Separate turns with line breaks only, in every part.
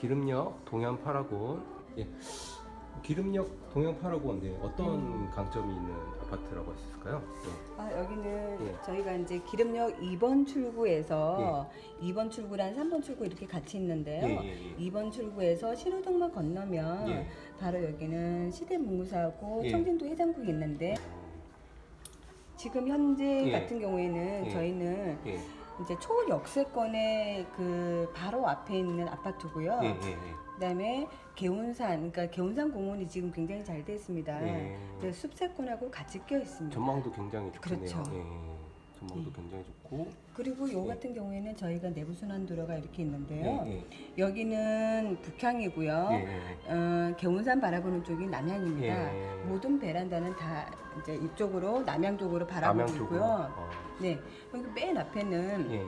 기름역 동양 파라곤. 예. 기름역 동양 파라곤 네. 어떤 강점이 있는 아파트라고 할 수 있을까요? 네.
아, 여기는
예.
저희가 이제 기름역 2번 출구에서 2번 출구랑 3번 출구 이렇게 같이 있는데요.
예, 예, 예.
2번 출구에서 신호등만 건너면
예.
바로 여기는 시대문구사하고
예.
청진도 해장국이 있는데 지금 현재
예.
같은 경우에는
예.
저희는
예.
이제 초역세권의 그 바로 앞에 있는 아파트고요.
예, 예, 예.
그다음에 개운산, 그러니까 개운산 공원이 지금 굉장히 잘 돼 있습니다.
예.
그래서 숲세권하고 같이 껴 있습니다.
전망도 굉장히 좋네요.
그렇죠.
예. 전망도
예.
굉장히 좋고.
그리고 요
예.
같은 경우에는 저희가 내부 순환 도로가 이렇게
예,
있는데요.
예.
여기는 북향이고요.
예, 예.
어, 개운산 바라보는 쪽이 남향입니다.
예.
모든 베란다는 다 이제 이쪽으로 남향 쪽으로 바라보고
쪽으로.
있고요.
어.
네, 여기 맨 앞에는
예.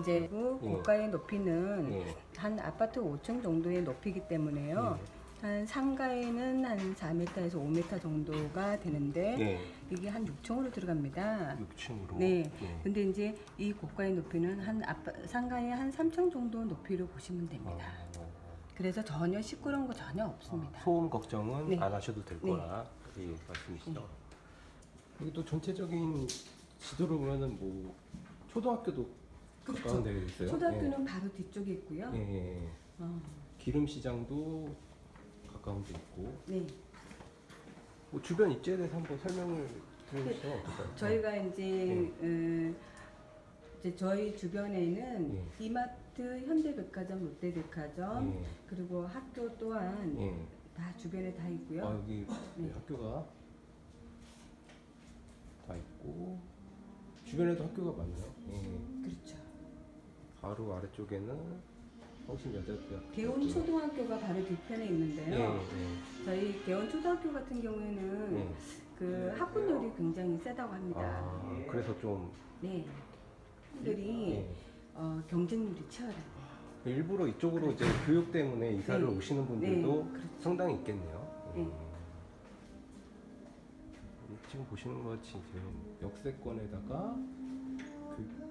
이제 그
예.
고가의 높이는
예.
한 아파트 5층 정도의 높이기 때문에요. 한 상가에는 한 4m에서 5m 정도가 되는데
예.
이게 한 6층으로 들어갑니다.
6층으로.
네.
예.
근데 이제 이 고가의 높이는 한 아파, 상가의 한 3층 정도 높이로 보시면 됩니다.
어.
그래서 전혀 시끄러운 거 전혀 없습니다.
소음 걱정은
네.
안 하셔도 될
네.
거라 이 말씀이시죠. 여기 또 전체적인 지도를 보면은 뭐 초등학교도.
그렇죠. 초등학교는 바로 뒤쪽에 있고요.
예.
어,
기름 시장도 가까운 데 있고
네.
뭐 주변 입지에 대해서 한번 설명을 해주시면 어떨까요?
저희가 이제 음, 이제 저희 주변에는
예.
이마트, 현대백화점, 롯데백화점
예.
그리고 학교 또한
예.
다 주변에 다 있고요.
아, 여기
네.
학교가 다 있고 주변에도 학교가 많네요. 예.
그렇죠.
바로 아래쪽에는 성신여자대학교.
개운 초등학교가 바로 뒤편에
예,
있는데요.
예.
저희 개원 초등학교 같은 경우에는
예.
그 학군열이 굉장히 세다고 합니다.
아, 그래서 좀
네. 학생들이
예.
어, 경쟁률이 치열해요.
일부러 이쪽으로 이제 교육 때문에 이사를
네.
오시는 분들도
네, 그렇죠.
상당히 있겠네요.
네.
음. 지금 보시는 것 같이 이제 역세권에다가 그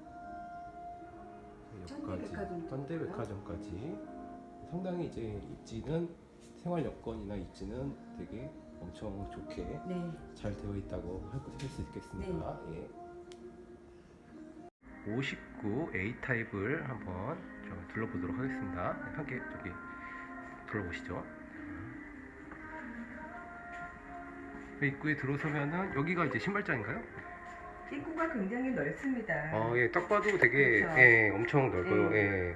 역까지
현대백화점
현대백화점까지 상당히 이제 입지는 생활 여건이나 입지는 되게 엄청 좋게
네.
잘 되어 있다고 할 수 있겠습니다. 예. 59 A 타입을 한번 좀 둘러보도록 하겠습니다. 함께 저기 둘러보시죠. 입구에 들어서면은 여기가 이제 신발장인가요?
입구가 굉장히 넓습니다.
어, 예, 딱 봐도 되게
그렇죠.
예, 엄청 넓어요.
음.
예.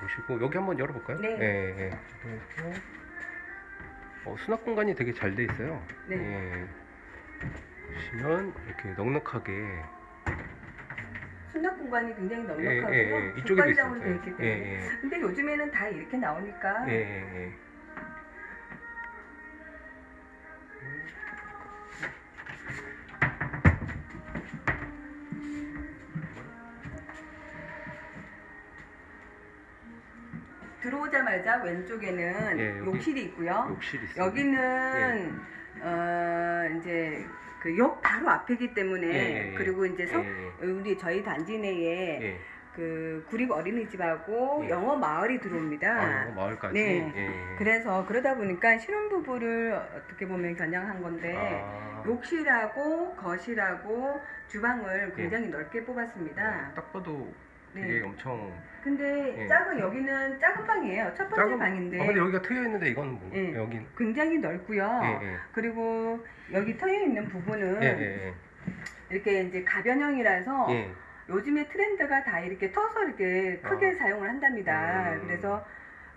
보시고 여기 한번 열어볼까요?
네.
예, 예. 그래서 어, 수납 공간이 되게 잘 돼 있어요.
네.
예. 보시면 이렇게 넉넉하게
수납 공간이 굉장히 넉넉하고요.
예, 예, 예. 이쪽에도 있어요.
되어 있기 때문에.
예, 예.
근데 요즘에는 다 이렇게 나오니까
예, 예, 예.
들어오자마자 왼쪽에는
예, 여기
욕실이 있고요.
욕실 있어요.
여기는
예.
어 이제 그 욕 바로 앞이기 때문에
예, 예, 예.
그리고 이제 성,
예,
우리 저희 단지 내에
예.
그 구립 어린이집하고
예.
영어 마을이 들어옵니다.
아, 마을까지.
네.
예.
그래서 그러다 보니까 신혼부부를 어떻게 보면 겨냥한 건데
아,
욕실하고 거실하고 주방을
예.
굉장히 넓게 뽑았습니다.
어, 딱 봐도 되게
네.
엄청
근데
예.
작은 여기는 작은 방이에요. 첫 번째
작은
방인데
아, 근데 여기가 트여 있는데 이건 뭐?
예.
여긴
굉장히 넓고요.
예, 예.
그리고 여기 트여 있는 부분은
예, 예,
이렇게 이제 가변형이라서
예. 예.
요즘에 트렌드가 다 이렇게 터서 이렇게 크게
아.
사용을 한답니다.
음.
그래서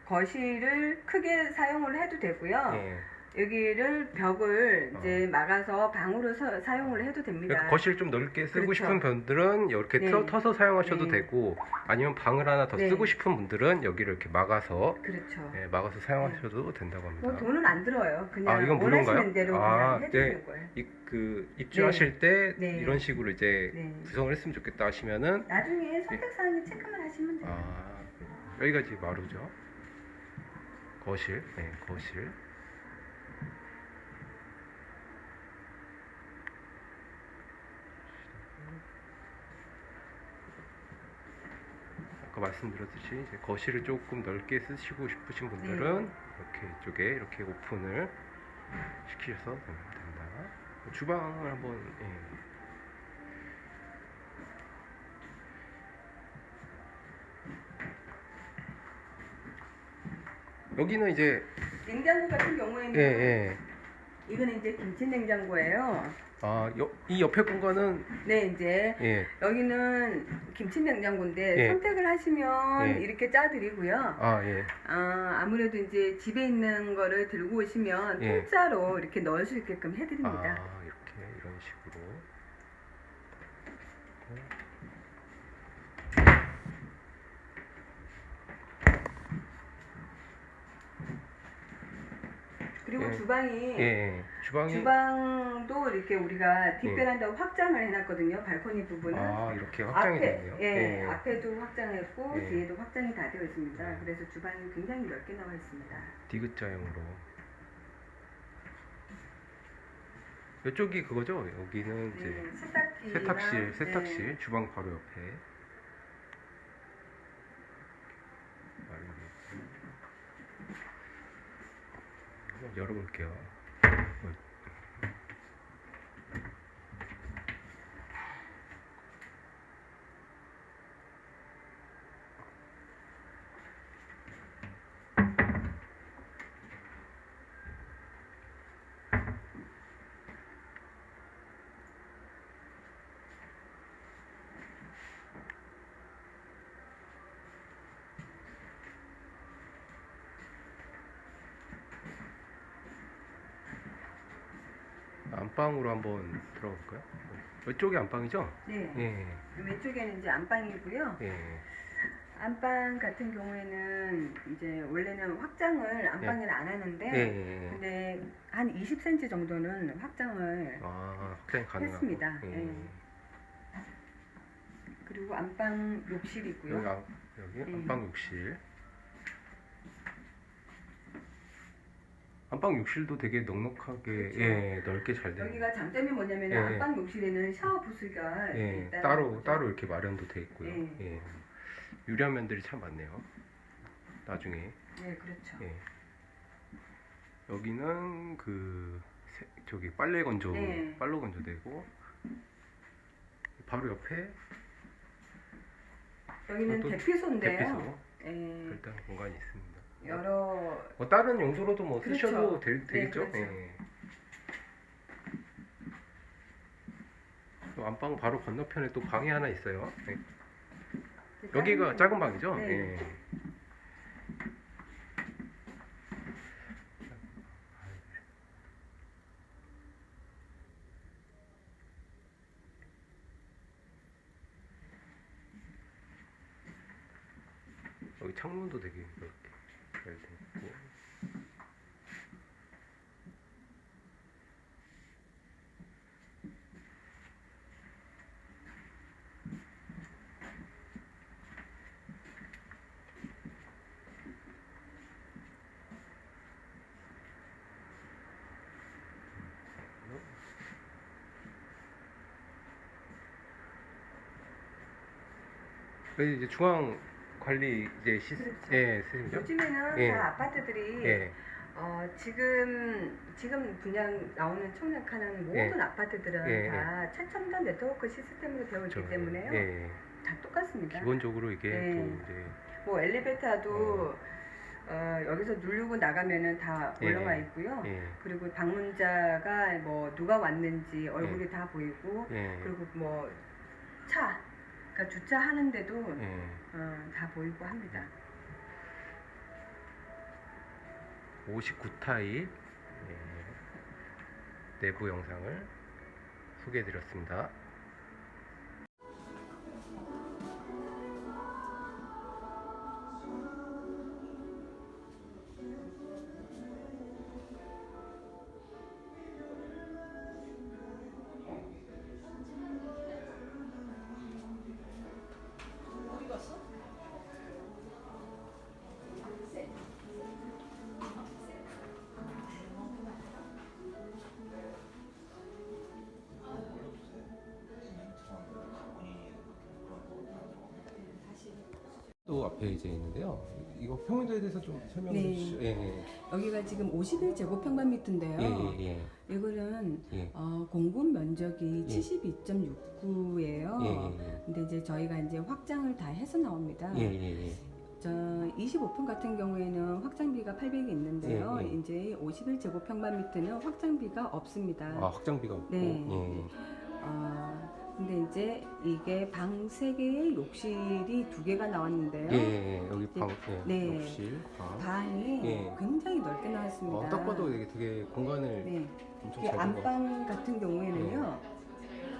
거실을 크게 사용을 해도 되고요.
예.
여기를 벽을 이제 막아서 방으로 서- 사용을 해도 됩니다.
그러니까 거실 좀 넓게 쓰고
그렇죠.
싶은 분들은 이렇게
네.
터, 터서 사용하셔도
네.
되고 아니면 방을 하나 더
네.
쓰고 싶은 분들은 여기를 이렇게 막아서
그렇죠.
예, 막아서 사용하셔도 된다고 합니다.
뭐 돈은 안 들어요. 그냥
아, 이건?
원하시는 대로
아,
그냥
네.
거예요.
이, 그 입주하실 때
네.
이런 식으로 이제
네.
구성을 했으면 좋겠다 하시면은
나중에 선택사항에 체크만 하시면 돼요.
아 여기가 이제 마루죠. 거실, 네, 거실. 아까 말씀드렸듯이 거실을 조금 넓게 쓰시고 싶으신 분들은
네.
이렇게 이쪽에 이렇게 오픈을 시키셔서 됩니다. 주방을 한번 예. 여기는 이제
냉장고 같은 경우에는
예, 예.
이거는 이제 김치 냉장고예요.
아, 여, 이 옆에 공간은
네, 이제
예.
여기는 김치 냉장고인데
예.
선택을 하시면
예.
이렇게 짜드리고요.
아, 예.
아, 아무래도 이제 집에 있는 거를 들고 오시면
예.
통짜로 이렇게 넣을 수 있게끔 해드립니다.
아, 이렇게 이런 식으로. 예.
주방이
예, 예. 주방이
주방도 이렇게 우리가 뒷베란다 확장을 해놨거든요. 발코니 부분은.
아, 이렇게 확장이
앞에,
됐네요.
예, 앞에도 확장했고
예.
뒤에도 확장이 다 되어 있습니다.
예.
그래서 주방이 굉장히 넓게 나와 있습니다.
디귿자형으로. 이쪽이 그거죠? 여기는 이제
네, 세탁기
세탁실, 세탁실, 주방 바로 옆에. 한번 열어볼게요. 안방으로 한번 들어가 볼까요? 이쪽이 안방이죠?
네.
예.
왼쪽에는 이제 안방이고요.
예.
안방 같은 경우에는 이제 원래는 확장을 안방에는 안 하는데
예. 예. 예.
근데 한 20cm 정도는 확장을
아, 확장이 가능하고.
했습니다.
예.
예. 그리고 안방 욕실이고요.
여기, 안- 여기
음.
안방 욕실. 안방 욕실도 되게 넉넉하게
그렇죠.
예, 넓게 잘 되어
여기가 장점이 뭐냐면
예.
안방 욕실에는 샤워 부스가
예, 따로
거죠.
따로 이렇게 마련도 돼 있고요.
예.
예. 유리한 면들이 참 많네요. 나중에
네, 그렇죠.
예. 여기는 그 세- 저기 빨래 건조
네.
빨로 건조되고 바로 옆에
여기는
또
대피소인데요.
대피소
예,
일단 공간이 있습니다.
여러
뭐 다른 용도로도 뭐
그렇죠.
쓰셔도 되,
네,
되겠죠.
그렇죠.
예. 또 안방 바로 건너편에 또 방이 하나 있어요. 예. 여기가 작은 방이죠.
네.
예. 여기 창문도 되게 이렇게 잘 되고. 여기 이제 중앙 관리 이제 시
그렇죠.
예, 시스템이죠.
요즘에는
예.
다 아파트들이
예.
어, 지금 지금 분양 나오는 청약하는 모든
예.
아파트들은
예,
다 최첨단 네트워크 시스템으로 되어 있기
그렇죠.
때문에요.
예.
다 똑같습니다.
기본적으로 이게
네.
또 이제
뭐 엘리베이터도 어, 여기서 누르고 나가면은 다
예.
올라와 있고요.
예.
그리고 방문자가 뭐 누가 왔는지 얼굴이 다 보이고
예.
그리고 뭐 차, 그러니까 주차하는데도
예.
어, 다 보이고 합니다.
59타입 예, 내부 영상을 소개해 드렸습니다. 평면도 앞에 이제 있는데요. 이거 평면도에 대해서 좀 설명해
네.
주시죠. 예, 예.
여기가 지금 51제곱평방미터인데요.
예, 예,
이거는
예.
어, 공급 면적이
예.
72.69예요.
예, 예, 예.
근데 이제 저희가 이제 확장을 다 해서 나옵니다.
예, 예, 예.
저 25분 같은 경우에는 확장비가 800이 있는데요.
예, 예.
이제 51제곱평방미터는 확장비가 없습니다.
아, 확장비가 없고.
네.
예.
어, 근데 이제 이게 방 3개에 욕실이 2개가 나왔는데요.
예, 예, 예. 여기 방, 예.
네.
욕실, 방.
방이
예.
굉장히 넓게 나왔습니다.
어, 딱 봐도 되게, 되게 공간을
네.
엄청 이잘 거.
안방 같은 경우에는요.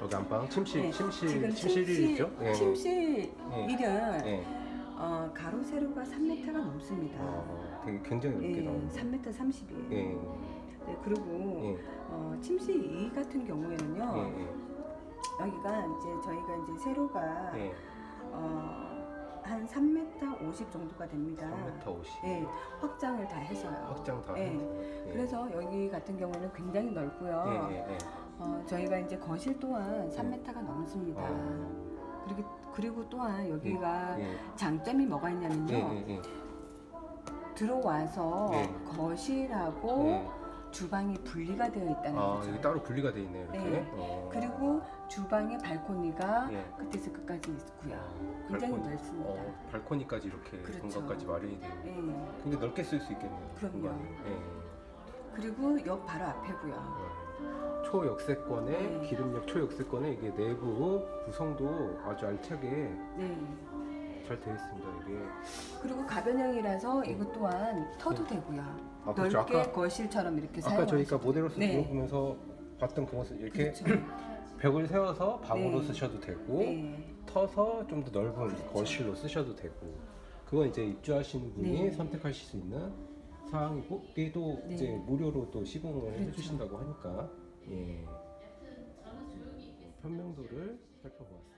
여기 안방, 침실,
네,
침실,
지금
침실이죠? 예.
침실
예.
일은
예.
어, 가로 세로가 3m가 넘습니다.
어, 되게 굉장히 넓게
예,
나오네요.
3m 30이에요.
예.
네, 그리고
예.
어, 침실 2 같은 경우에는요.
예. 예.
여기가 이제 저희가 이제 세로가
예.
어, 한 3m 50 정도가 됩니다.
3m 50.
예, 확장을 다 해서요.
확장 다
예.
해서. 예.
그래서 여기 같은 경우는 굉장히 넓고요.
예, 예, 예.
어, 저희가 이제 거실 또한 3m가 넘습니다.
어.
그리고 그리고 또한 여기가
예.
장점이 뭐가 있냐면요.
예, 예, 예.
들어와서
네.
거실하고
예.
주방이 분리가 되어 있다는
아,
거죠.
여기 따로 분리가 돼 있네요, 이렇게.
네.
어.
그리고 주방의 발코니가
예.
끝에서 끝까지 있고요.
아,
굉장히
발코니.
넓습니다.
어, 발코니까지 이렇게
그렇죠.
공간까지 마련이 있네요.
예.
근데 넓게 쓸 수 있겠네요.
그럼요.
공간을. 예.
그리고 역 바로 앞에고요.
어. 초역세권에
네.
기름역 초역세권에 이게 내부 구성도 아주 알차게
네.
잘 되어 있습니다. 이게
그리고 가변형이라서 이것 또한 터도 되고요.
아, 그렇죠.
넓게
아까-
거실처럼 이렇게
아까
사용할
저희가
수도
모델로서
네.
보면서 봤던 그 모습 이렇게
그렇죠.
벽을 세워서 방으로
네.
쓰셔도 되고
네.
터서 좀 더 넓은
그렇죠.
거실로 쓰셔도 되고 그건 이제 입주하시는 분이
네.
선택하실 수 있는 사항이고 이게도
네.
이제 무료로 또 시공을
그렇죠.
해주신다고 하니까 예. 편명도를 살펴보았습니다.